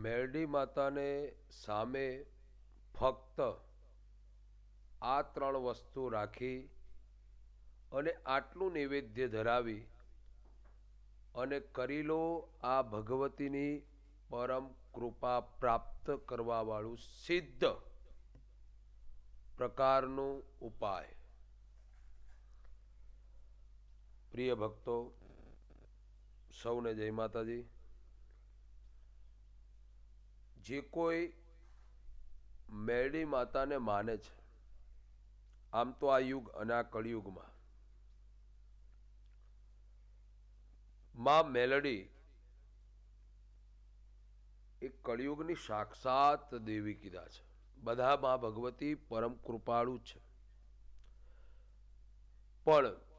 મેરડી માતાને સામે ફક્ત આ ત્રણ વસ્તુ રાખી અને આટલું નૈવેદ્ય ધરાવી અને કરી લો આ ભગવતીની પરમ કૃપા પ્રાપ્ત કરવાવાળું સિદ્ધ પ્રકારનો ઉપાય. પ્રિય ભક્તો, સૌને જય માતાજી. જે કોઈ મેળી માતાને માને છે. આમ તો આ યુગ અને આ કળિયુગમાં. માં મેલડી એ કળિયુગની સાક્ષાત દેવી કીધા છે. બધા માં ભગવતી પરમ કૃપાળુ છે. પણ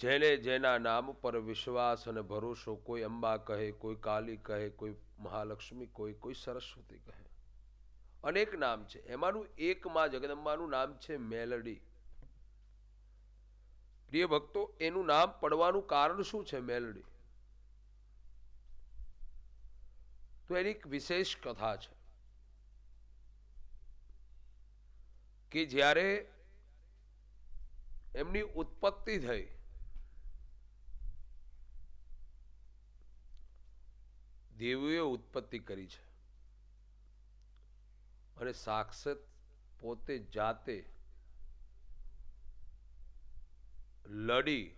જેને જેના નામ પર વિશ્વાસ અને ભરોસો કોઈ અંબા કહે, કોઈ કાલી કહે, કોઈ મહાલક્ષ્મી કોઈ કોઈ સરસ્વતી કહે. અનેક નામ છે. એમાંનું એક માં જગદંબાનું નામ છે મેલડી. પ્રિય ભક્તો, એનું નામ પડવાનું કારણ શું છે મેલડી? તો એની એક વિશેષ કથા છે કે જ્યારે એમની ઉત્પત્તિ થઈ દેવીએ ઉત્પત્તિ કરી છે. અને સાક્ષાત પોતે જાતે લડી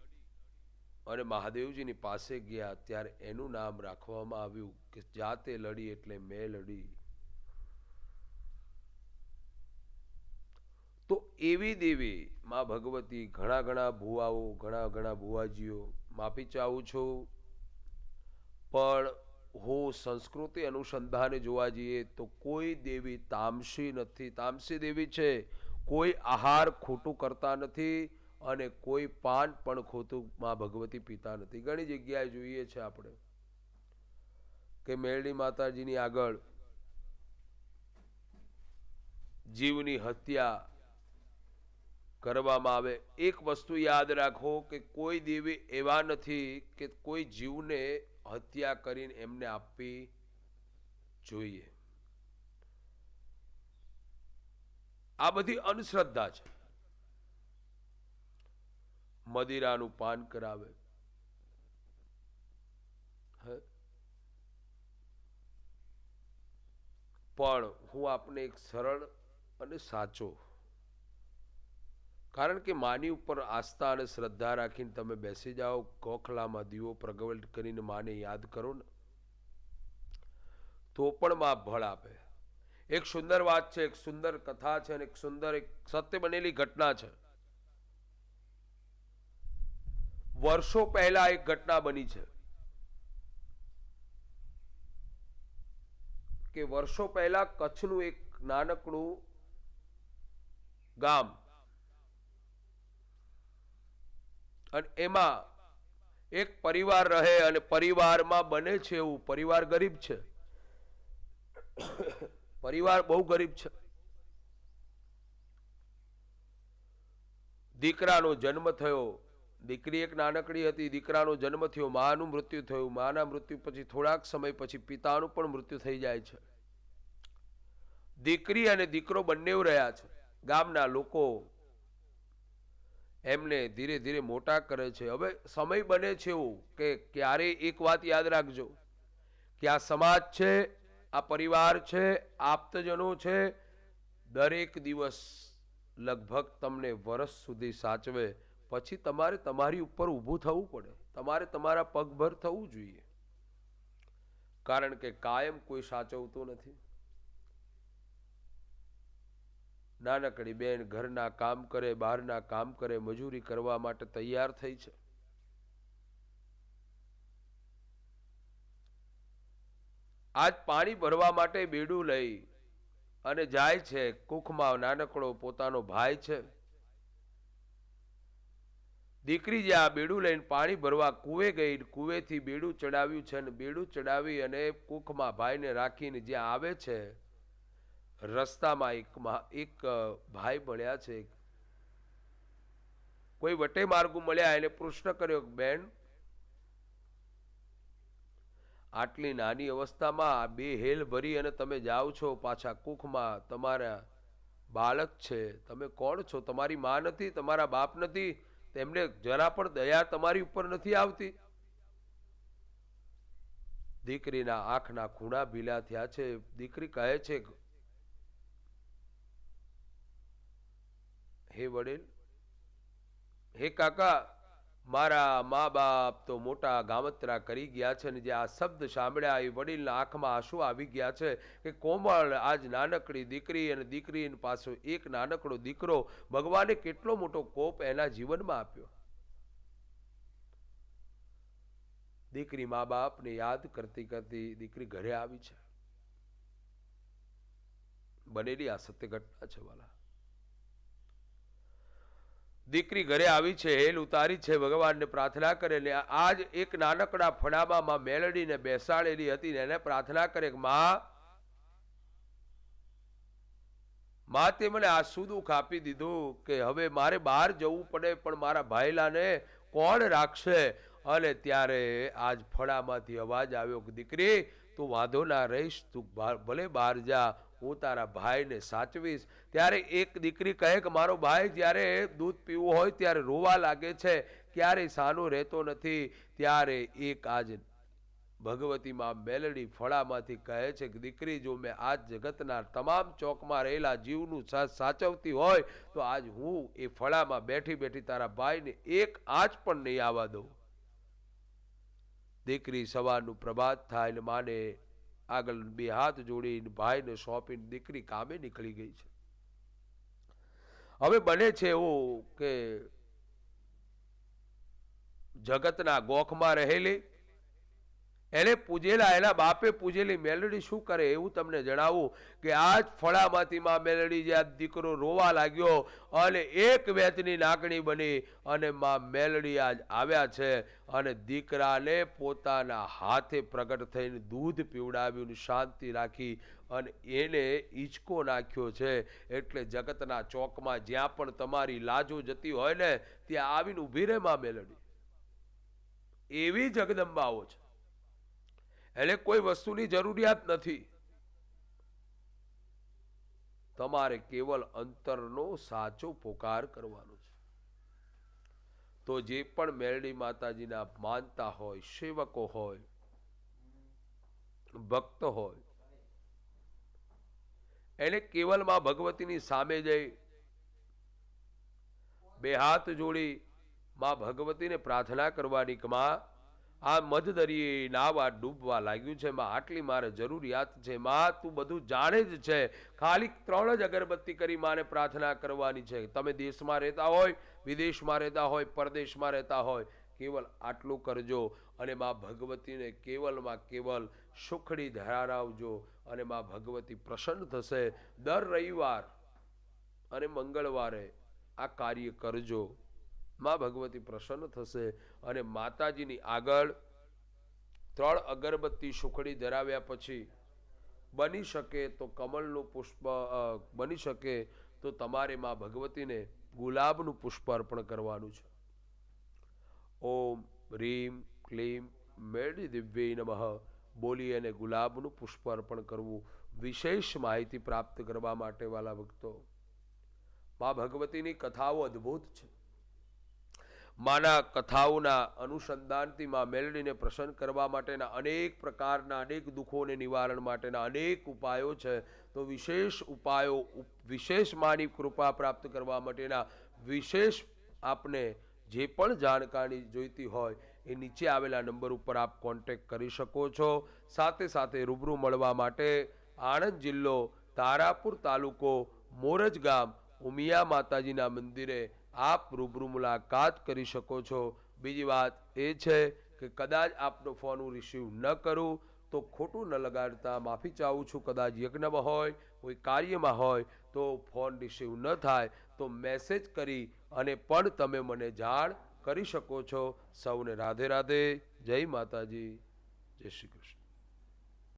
અને મહાદેવજીની પાસે ગયા ત્યારે એનું નામ રાખવામાં આવ્યું કે જાતે લડી એટલે મેં લડી. તો એવી દેવી માં ભગવતી ઘણા ઘણા ભુવાઓ, ઘણા ઘણા ભુવાજીઓ માફી ચાહું છું. પણ હું, સંસ્કૃતિ અનુસંધાને જોવા જઈએ તો કોઈ દેવી તામસી નથી. તામસી દેવી છે, કોઈ આહાર ખોટું કરતા નથી અને કોઈ પાન પણ ખોટું માં ભગવતી પીતા નથી. ઘણી જગ્યાએ જોઈએ છે આપણે કે મેરડી માતાજીની આગળ જીવની હત્યા કરવામાં આવે. એક વસ્તુ યાદ રાખો કે કોઈ દેવી એવા નથી કે કોઈ જીવને હત્યા કરીને એમને આપવી જોઈએ. આ બધી અંધશ્રદ્ધા છે. મદિરાનું પાન કરાવે. પણ હું આપને એક સરળ અને સાચો કારણ કે માની ઉપર આસ્થા અને શ્રદ્ધા રાખીને તમે બેસી જાઓ, કોખલામાં દીવો પ્રગવલ કરીને માને યાદ કરો ને. તો પણ માં ભળ આપે. એક સુંદર વાત છે, એક સુંદર કથા છે અને એક સુંદર એક સત્ય બનેલી ઘટના છે. વર્ષો પહેલા એક ઘટના બની છે. કે વર્ષો પહેલા કચ્છનું એક નાનકડું ગામ અને એમાં એક પરિવાર રહે અને પરિવારમાં બને છે એવું. પરિવાર ગરીબ છે. પરિવાર બહુ ગરીબ છે. દીકરાનો જન્મ થયો. દીકરી એક નાનકડી હતી. દીકરાનો જન્મ થયો. માનું મૃત્યુ થયું. માના મૃત્યુ પછી થોડાક સમય પછી પિતાનું પણ મૃત્યુ થઈ જાય છે. દીકરી અને દીકરો બંને રહ્યા છે. ગામના લોકો એમને ધીરે ધીરે મોટા કરે છે. હવે સમય બને છે એવું કે ક્યારે એક વાત યાદ રાખજો. કે આ સમાજ છે, આ પરિવાર છે, આપ્તજનો છે, દરેક દિવસ લગભગ તમને વર્ષ સુધી સાચવે. પછી તમારે તમારી ઉપર ઊભું થવું પડે. તમારે તમારા પગભર થવું જોઈએ. કારણ કે કાયમ કોઈ સાચવતું નથી. નાનકડી બેન ઘરના કામ કરે, બહારના કામ કરે, મજૂરી કરવા માટે તૈયાર થઈ છે. આજ પાણી ભરવા માટે બેડું લઈ અને જાય છે. કુખમાં નાનકડો પોતાનો ભાઈ છે. દીકરી જે આ બેડું લઈને પાણી ભરવા કુએ ગઈ, કુવેથી બેડું ચડાવ્યું છે અને બેડું ચડાવી અને કુખમાં ભાઈને રાખીને જ્યાં આવે છે રસ્તામાં એક એક ભાઈ મળ્યા છે. કોઈ વટે માર્ગુ મળ્યા, એને પ્રશ્ન કર્યો બેન, આટલી નાની અવસ્થામાં બે હેલ ભરી અને તમે જાઓ છો પાછા કુખમાં. તમારા બાળક છે. તમે કોણ છો? તમારી માં નથી, તમારા બાપ નથી. તેમને જરા પણ દયા તમારી ઉપર નથી આવતી. દીકરીના આંખના ખૂણા ભીલા થયા છે. દીકરી કહે છે હે વડીલ, હે કાકા, મારા મા બાપ તો મોટા ગામત્રા કરી ગયા છે ને જે આ શબ્દ સાંભળ્યા એ વડીલના આંખમાં આંસુ આવી ગયા છે કે કોમળ આજ નાનકડી દીકરી અને દીકરી પાછો એક નાનકડો દીકરો ભગવાને કેટલો મોટો કોપ એના જીવનમાં આપ્યો. દીકરી મા બાપને યાદ કરતી કરતી દીકરી ઘરે આવી છે. બનેલી આ સત્ય ઘટના છે, વાલા. દીકરી ઘરે આવી છે, હેલ ઉતારી છે, ભગવાનને પ્રાર્થના કરે ને આજ એક નાનકડા ફળામાં માં બેસાડેલી હતી ને એને પ્રાર્થના કરે કે, માં માં, તે મને આ શું દુઃખ આપી દીધું કે હવે મારે બહાર જવું પડે, પણ મારા ભાઈલાને કોણ રાખશે? અને ત્યારે આજ ફળામાંથી અવાજ આવ્યો કે, દીકરી, તું વાંધો ના રહીશ, તું ભલે બહાર જા હું તારા ભાઈને સાચવીશ. ત્યારે એક દીકરી કહે કે, મારો ભાઈ જ્યારે દૂધ પીવું હોય, ત્યારે રોવા લાગે છે. ક્યારેય સાનો રહેતો નથી. ત્યારે એક આજ ભગવતી માં મેલડી ફળામાંથી કહે છે કે, દીકરી, જો મેં આજ જગતના તમામ ચોકમાં રહેલા જીવનું સાચવતી હોય, તો આજ હું એ ફળામાં બેઠી બેઠી તારા ભાઈને એક આજ પણ નહીં આવવા દઉં. દીકરી સવારનું પ્રભાત થાય ને માને આગળ બે હાથ જોડીને ભાઈને સોંપીને દીકરી કામે નીકળી ગઈ છે. હવે બને છે એવું કે જગતના ગોખમાં રહેલી એને પૂજેલા, એના બાપે પૂજેલી મેલડી શું કરે એવું તમને જણાવું કે આજ ફળામાંથી માં મેલડી જ્યાં દીકરો રોવા લાગ્યો અને એક વેતની નાકણી બની અને માં મેલડી આજ આવ્યા છે અને દીકરાને પોતાના હાથે પ્રગટ થઈને દૂધ પીવડાવ્યું શાંતિ રાખી અને એને ઈચકો નાખ્યો છે. એટલે જગતના ચોકમાં જ્યાં પણ તમારી લાજો જતી હોય ને, ત્યાં આવીને ઊભી રહે માં મેલડી. એવી જગદંબાઓ છે. એટલે કોઈ વસ્તુની જરૂરિયાત નથી. તમારે કેવલ અંતરનો સાચો પોકાર કરવાનો છે. તો જે પણ મેરડી માતાજીના માનતા હોય, સેવકો હોય, ભક્ત હોય, એને કેવલમાં ભગવતીની સામે જઈ, બે હાથ જોડી માં ભગવતીને પ્રાર્થના કરવાની કે માં આ મધદરિયે નાવા ડૂબવા લાગ્યું છે. માં આટલી મારે જરૂરિયાત છે. માં, તું બધું જાણે જ છે. ખાલી ત્રણ જ અગરબત્તી કરી માને પ્રાર્થના કરવાની છે. તમે દેશમાં રહેતા હોય, વિદેશમાં રહેતા હોય, પરદેશમાં રહેતા હોય, કેવલ આટલું કરજો અને માં ભગવતીને કેવલમાં કેવલ સુખડી ધરાવજો અને માં ભગવતી પ્રસન્ન થશે. દર રવિવાર અને મંગળવારે આ કાર્ય કરજો. માં ભગવતી પ્રસન્ન થશે અને માતાજીની આગળ ત્રણ અગરબત્તી સુખડી ધરાવ્યા પછી બની શકે તો કમલનું પુષ્પ બની શકે તો તમારે માં ભગવતીને ગુલાબનું પુષ્પ અર્પણ કરવાનું છે. ઓમ રીમ ક્લીમ મેળી દિવ્ય નમઃ. બોલી અને ગુલાબનું પુષ્પ અર્પણ કરવું વિશેષ માહિતી પ્રાપ્ત કરવા માટે વાલા ભક્તો, મા ભગવતીની કથાઓ અદ્ભુત છે. માના કથાઓના અનુસંધાનથી માં મેલડીને પ્રસન્ન કરવા માટેના અનેક પ્રકારના, અનેક દુઃખોને નિવારણ માટેના અનેક ઉપાયો છે. તો વિશેષ ઉપાયો વિશેષ માની કૃપા પ્રાપ્ત કરવા માટેના વિશેષ આપને જે પણ જાણકારી જોઈતી હોય એ નીચે આવેલા નંબર ઉપર આપ કોન્ટેક્ટ કરી શકો છો. સાથે સાથે રૂબરૂ મળવા માટે આણંદ જિલ્લો તારાપુર તાલુકો મોરજ ગામ ઉમિયા માતાજીના મંદિરે આપ રૂબરૂ મુલાકાત કરી શકો છો. બીજી વાત એ છે કે કદાચ આપનો ફોન હું રિસીવ ન કરું, તો ખોટું ન લગાડતા માફી ચાહું છું. કદાચ યજ્ઞમાં હોય, કોઈ કાર્યમાં હોય, તો ફોન રિસીવ ન થાય, તો મેસેજ કરી અને પણ તમે મને જાણ કરી શકો છો. સૌને રાધે રાધે. જય માતાજી. જય શ્રી કૃષ્ણ.